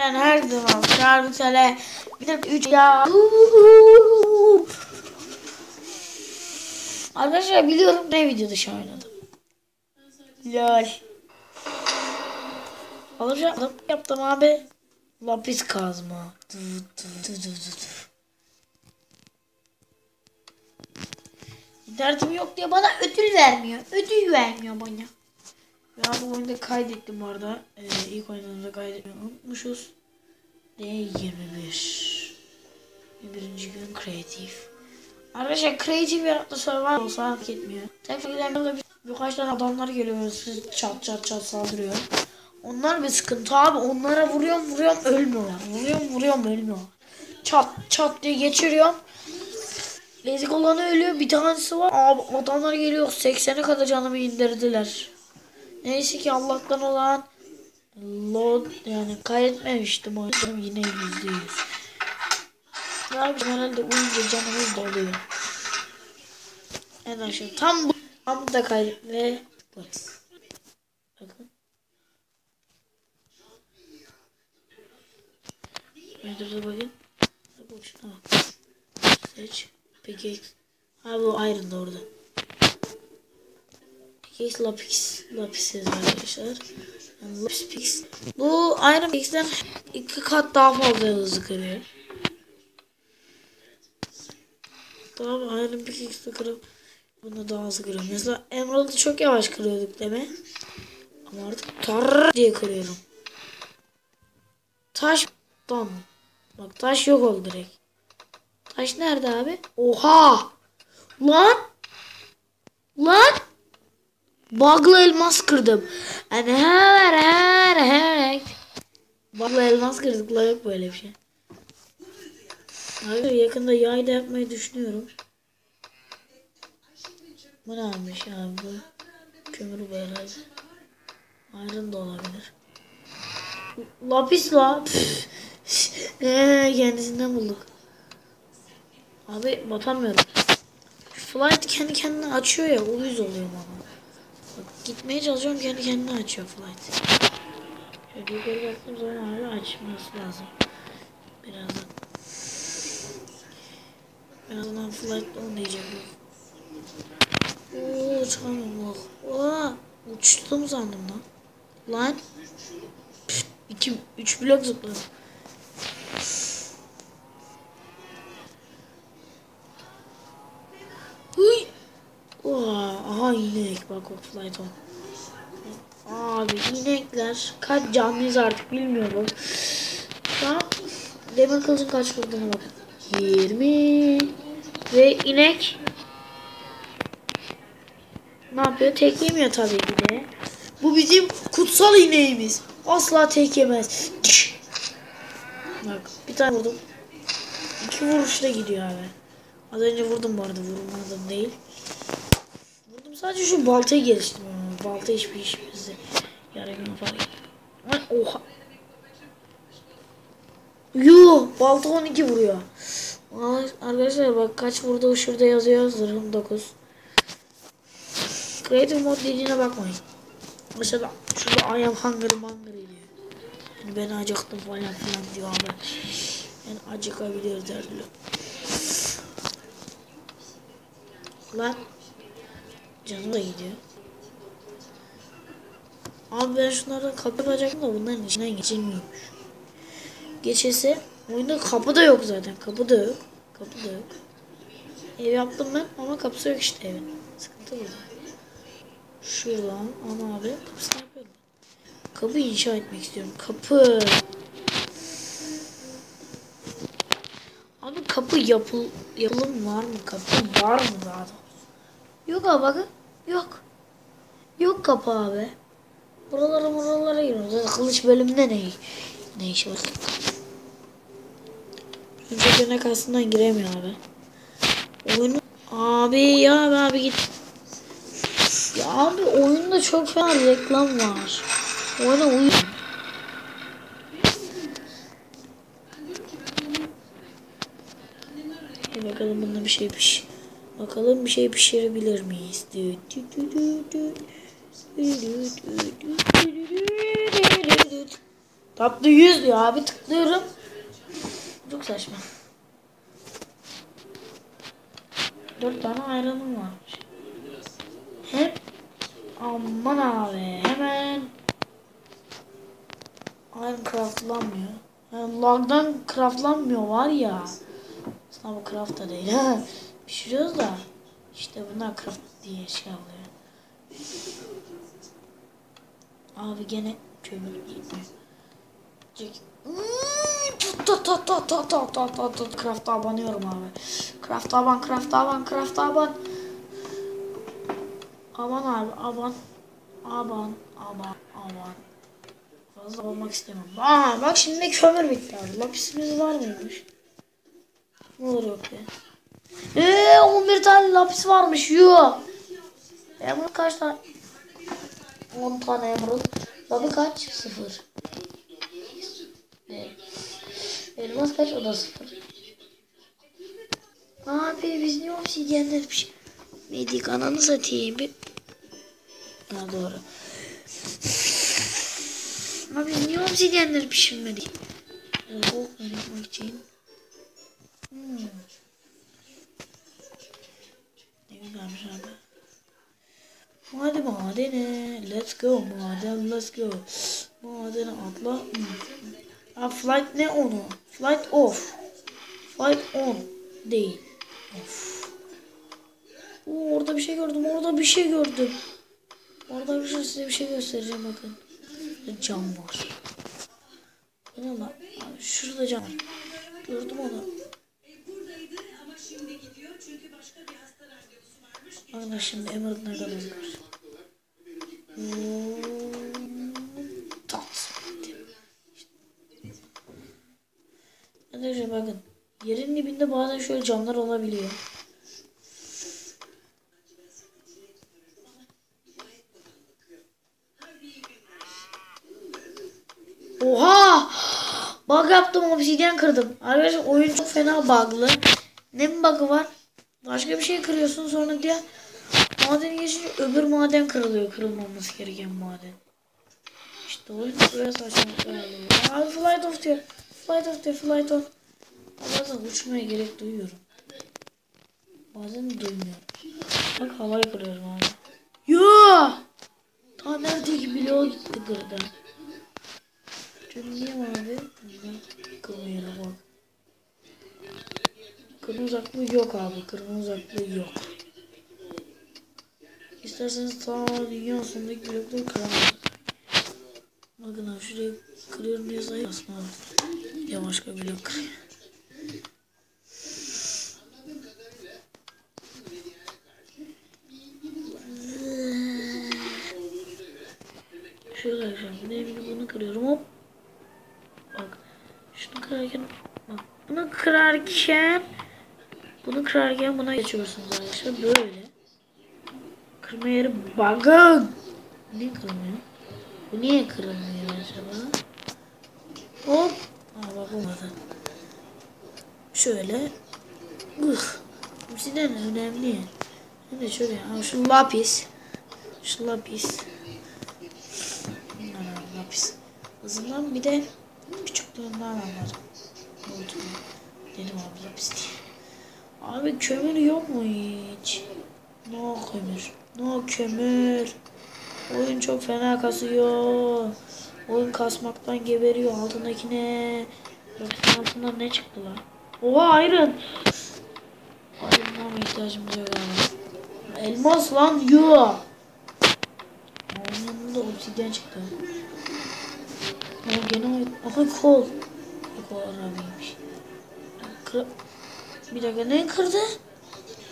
Ben her zaman şarkı söyle. Bir de üç ya. Arkadaşlar biliyorum ne video dışı oynadım. Lol. Alacağım yaptım abi. Lapis kazma. Dı. İnternetim yok diye bana ödül vermiyor. Ödül vermiyor bana. Ya bu oyunda kaydettim bu arada. Ee, ilk oynadığımda kaydetmeyi unutmuşuz. D21. Birinci gün kreatif. Arkadaşlar kreatif yaratlı survival olsa hak etmiyor. Tekrar bir, birkaç tane adamlar geliyor. Siz çat çat çat saldırıyor. Onlar bir sıkıntı abi. Onlara vuruyorum vuruyorum ölmüyorlar. Vuruyorum vuruyorum ölmüyorlar. Çat çat diye geçiriyorum. Lezik olanı ölüyor. Bir tanesi var. Abi adamlar geliyor. 80'e kadar canımı indirdiler. Neyse ki Allah'tan olan load yani kaydetmemiştim o yüzden yine yüzde yüz. Ya bizim herhalde uyunca canımız doluyor. En aşağı tam bu tam da kaydet ve bak. Bakın. Nedir bakın. Bak şuna bak. Seç. Peki. Ha bu da orada. Pickaxe lapis. Lapis arkadaşlar. Yani lapis. Bu Iron Pickaxe'den iki kat daha fazla hızlı kırıyor. Tamam Iron Pickaxe'de kırıp bunu daha hızlı kırıyorum. Mesela Emerald'ı çok yavaş kırıyorduk deme. Ama artık tar diye kırıyorum. Taş tamam. Bak taş yok oldu direkt. Taş nerede abi? Oha! Lan! Lan! Bug'lı elmas kırdım. Hani her her her. Bug'lı elmas kırdık la yok böyle bir şey. Abi yakında yay da yapmayı düşünüyorum. Bu ne almış abi bu? Kömür bu herhalde. Iron da olabilir. Lapis la. Eee kendisinden bulduk. Abi batamıyorum. Flight kendi kendine açıyor ya uyuz oluyor bana. Gitmeye çalışıyorum kendi kendine açıyor flight. Şöyle yukarı baktığım zaman abi açması lazım. Birazdan. Birazdan flight olmayacak yok. Oo uçamam bak. Oo, uçtum sandım lan. Lan. Püf, iki, üç blok zıpladım. Aha inek bak o flight on. Abi inekler kaç canlıyız artık bilmiyorum. Tamam. Demir kılıcın kaç vurduğuna bak. 20 ve inek ne yapıyor? Tek yemiyor tabii ki de. Bu bizim kutsal ineğimiz. Asla tek yemez. Bak bir tane vurdum. İki vuruşta gidiyor abi. Az önce vurdum bu arada vurmadım değil. Sadece şu baltayı geliştirdim. Balta hiçbir işimize yaramıyor falan. Oha. Yuh balta 12 vuruyor. Arkadaşlar bak kaç vurdu şurada yazıyor zırhım 9. Creative mod dediğine bakmayın. Mesela şurada I am hungry hungry diyor. Yani ben acıktım falan filan diyor abi. Yani acıkabilir derler. Lan canım gidiyor. Abi ben şunları kapatacaktım da bunların içinden geçilmiyormuş. Geçese oyunda kapı da yok zaten. Kapı da yok. Kapı da yok. Ev yaptım ben ama kapısı yok işte evin. Sıkıntı burada. Şuradan ama abi kapısını yapıyorum. Kapı inşa etmek istiyorum. Kapı. Abi kapı yapıl yapılım var mı? Kapı var mı daha da? Yok abi bakın. Yok. Yok kapı abi. Buralara buralara giriyoruz. Zaten kılıç bölümünde ne? Ne işi var? Önce dönek aslında giremiyor abi. Oyunu... Abi ya abi, abi git. Ya abi oyunda çok fena reklam var. Oyuna uyun. Bir bakalım bunda bir şey piş. Bakalım bir şey pişirebilir miyiz? Tatlı 100 diyor abi tıklıyorum. Çok saçma. 4 tane ayranım varmış. Hep aman abi hemen Ayran craftlanmıyor. Yani log'dan craftlanmıyor var ya. Aslında bu craft da değil. Pişiriyoruz da. İşte bunlar craft diye şey oluyor. Abi gene kömür ta ta Craft'a abanıyorum abi. Craft'a aban, craft'a aban, craft'a aban. Aman abi, aban. Aban, aban, aban. Fazla olmak istemem. Aa bak şimdi kömür bitti abi. Lapisimiz var mıymış? Ne olur yok ya. Eee 11 tane lapis varmış. Yo. Emerald kaç tane? 10 tane emerald. Tabi kaç? 0. Evet. Elmas kaç? O da 0. Abi biz niye obsidyenlermiş? Neydik ananı satayım bir. Ha doğru. Abi niye obsidyenleri pişirmedik? Gold yapmak için. Abi. Hadi madene. Let's go maden let's go. Madene atla. Hmm. Abi flight ne onu? Flight off. Flight on. Değil. Of. Oo, orada bir şey gördüm. Orada bir şey gördüm. Orada bir şey size bir şey göstereceğim bakın. Cam var. Ne lan? Şurada cam. Gördüm onu. Bakın şimdi Emerald nereden alıyor? Tat. Arkadaşlar bakın. Yerin dibinde bazen şöyle camlar olabiliyor. Oha! Bug yaptım obsidyen kırdım. Arkadaşlar oyun çok fena bug'lı. Ne bug'ı var? Başka bir şey kırıyorsun sonra diye maden geçince öbür maden kırılıyor. Kırılmaması gereken maden. İşte oyun böyle saçmalıklar oluyor. Abi flight off diyor. Flight off diyor. Flight off. Bazen uçmaya gerek duyuyorum. Bazen de duymuyorum. Bak havayı kırıyorum abi. Yo! Ta neredeki bloğa gitti kırdı. Cümleyim abi. Kırmaya bak. Kırma uzaklığı yok abi. Kırma uzaklığı yok. İsterseniz ta dünya sonundaki blokları kıramazsınız. Bakın abi şurayı kırıyorum diye sayı aslında. Ya başka blok kırıyor. Şöyle de bir bunu kırıyorum. Hop. Bak. Şunu kırarken bak. Bunu kırarken bunu kırarken buna geçiyorsunuz arkadaşlar. Böyle. Kırma yeri bakın. Niye kırılmıyor? Bu niye kırılmıyor acaba? Hop. Aa bak olmadı. Şöyle. Ugh. Obsidian önemli. De şöyle. Ha, şu lapis. Şu lapis. Abi, lapis. Hızından bir de küçüklüğünden anladım. Oldu. Dedim abi lapis diye. Abi kömür yok mu hiç? No kömür. No kömür. Oyun çok fena kasıyor. Oyun kasmaktan geberiyor. Altındaki ne? Yoksa altından ne çıktı lan? Oha iron. Iron'a mı ihtiyacımız yok abi? Elmas lan yo. Onun yanında obsidyen çıktı. Ama gene aha kol. Kol arabiymiş. Kır... Bir dakika ne kırdı?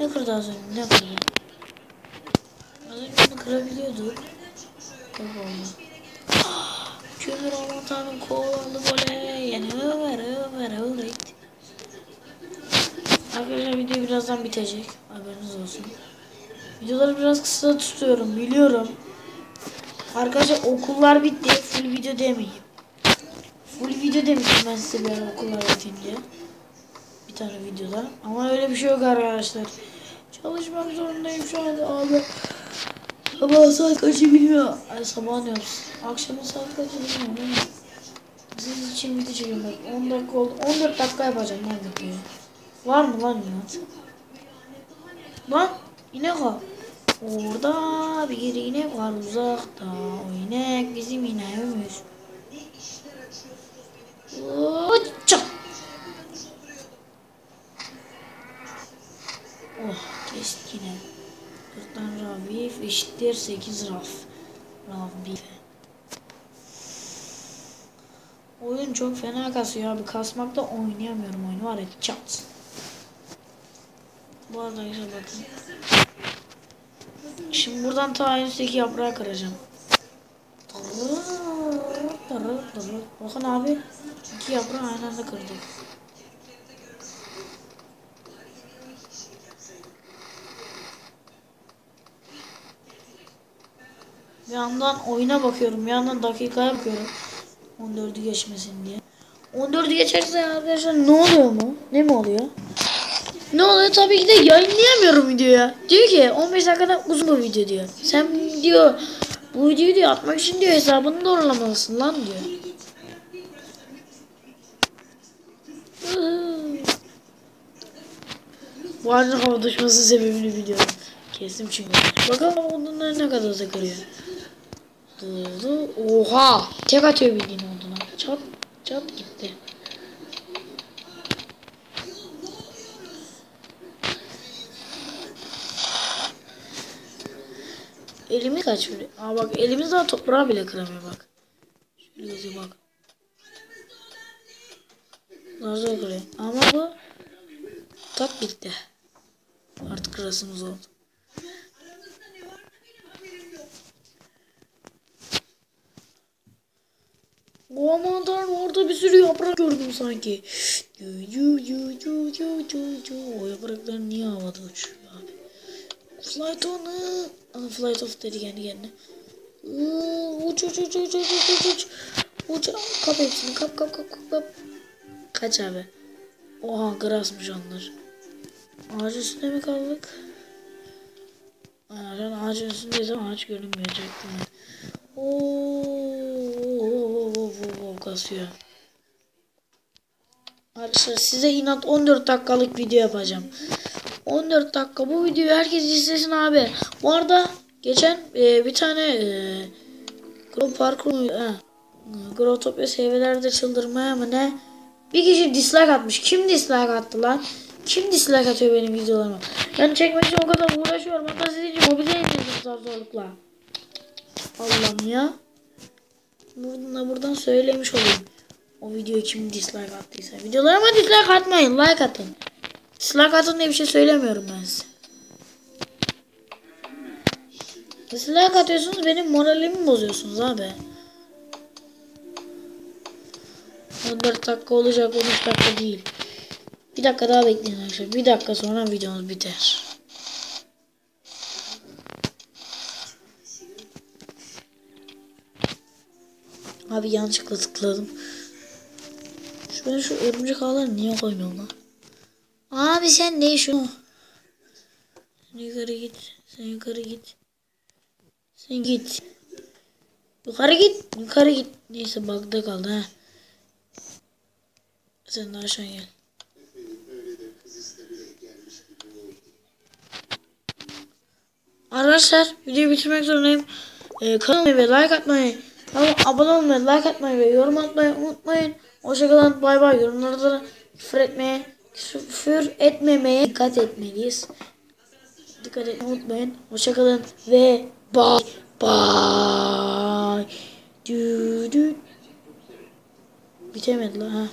Ne kırdı az önce? Ne kırdı? Az önce bunu kırabiliyorduk. Yok oldu. Kömür kol aldı böyle. Yani över över över. Arkadaşlar video birazdan bitecek. Haberiniz olsun. Videoları biraz kısa tutuyorum biliyorum. Arkadaşlar okullar bitti. Full video demeyeyim. Full video demiştim ben size bir okullar bitince. Tane videoda. Ama öyle bir şey yok arkadaşlar. Çalışmak zorundayım şu anda abi. Sabah saat kaçı bilmiyorum. Ay sabah diyorum. Akşamın saat kaçı bilmiyorum. Siz için video çekiyorum bak. 10 dakika oldu. 14 dakika yapacağım lan videoyu. Var mı lan inat? Lan inek var. Orada bir inek var uzakta. O inek bizim ineğimiz. Uçak. Yine. 40'tan Ravif eşittir 8 Raf. Ravif. Oyun çok fena kasıyor abi. Kasmakta oynayamıyorum oyunu var ya çat. Bu arada arkadaşlar bakın. Şimdi buradan ta en üstteki yaprağı kıracağım. Bakın abi iki yaprağı aynı anda. Bir yandan oyuna bakıyorum, bir yandan dakikaya bakıyorum. 14'ü geçmesin diye. 14'ü geçerse arkadaşlar ne oluyor mu? Ne mi oluyor? Ne oluyor? Tabii ki de yayınlayamıyorum videoya. Diyor ki 15 dakikada uzun bu video diyor. Sen diyor bu videoyu diyor atmak için diyor hesabını doğrulamalısın lan diyor. Halde hava düşması sebebini biliyorum. Kestim çünkü. Bakalım bunlar ne kadar sıkılıyor. Oha! Tek atıyor bildiğin olduğuna. Çat çat gitti. Elimi kaç böyle. Aa bak elimiz daha toprağı bile kıramıyor bak. Şöyle yazıyor bak. Nasıl kırıyor. Ama bu tak gitti. Artık kırasımız oldu. Aman tanrım orada bir sürü yaprak gördüm sanki. O yapraklar niye havada uçuyor abi? Flight on'ı. Ana flight off dedi kendi kendine. Uç uç uç uç uç uç uç. Uç kap hepsini kap kap kap kap kap. Kaç abi? Oha grasmış onlar. Ağaç üstünde mi kaldık? Aa, ben ağacın üstündeysem ağaç görünmeyecek değil mi? Oo, kasıyor. Arkadaşlar size inat 14 dakikalık video yapacağım. 14 dakika bu videoyu herkes izlesin abi. Bu arada geçen e, bir tane e, Grow Parkur e, Growtopia seviyetlerde çıldırmaya mı ne? Bir kişi dislike atmış. Kim dislike attı lan? Kim dislike atıyor benim videolarıma? Ben çekmek için o kadar uğraşıyorum. Hatta sizin için mobilya edeceğim zorlukla. Allah'ım ya. Buradan, buradan söylemiş olayım. O videoyu kim dislike attıysa. Videolarıma dislike atmayın. Like atın. Dislike atın diye bir şey söylemiyorum ben size. Dislike atıyorsunuz benim moralimi bozuyorsunuz abi. 14 dakika olacak 13 dakika değil. Bir dakika daha bekleyin arkadaşlar. Bir dakika sonra videomuz biter. Abi yanlışlıkla tıkladım. Şu ben şu örümcek ağları niye koymuyorum lan? Abi sen ne şu? Sen yukarı git. Sen yukarı git. Sen git. Yukarı git. Yukarı git. Neyse bug'da kaldı ha. Sen de aşağı gel. Arkadaşlar videoyu bitirmek zorundayım. Ee, kanalıma ve like atmayı, kanalıma abone olmayı, like atmayı ve yorum atmayı unutmayın. Hoşçakalın. Bay bay. Yorumlarda küfür etmeye, küfür etmemeye dikkat etmeliyiz. Dikkat etmeyi unutmayın. Hoşçakalın ve bay bay. Dü dü. Bitemedi lan ha.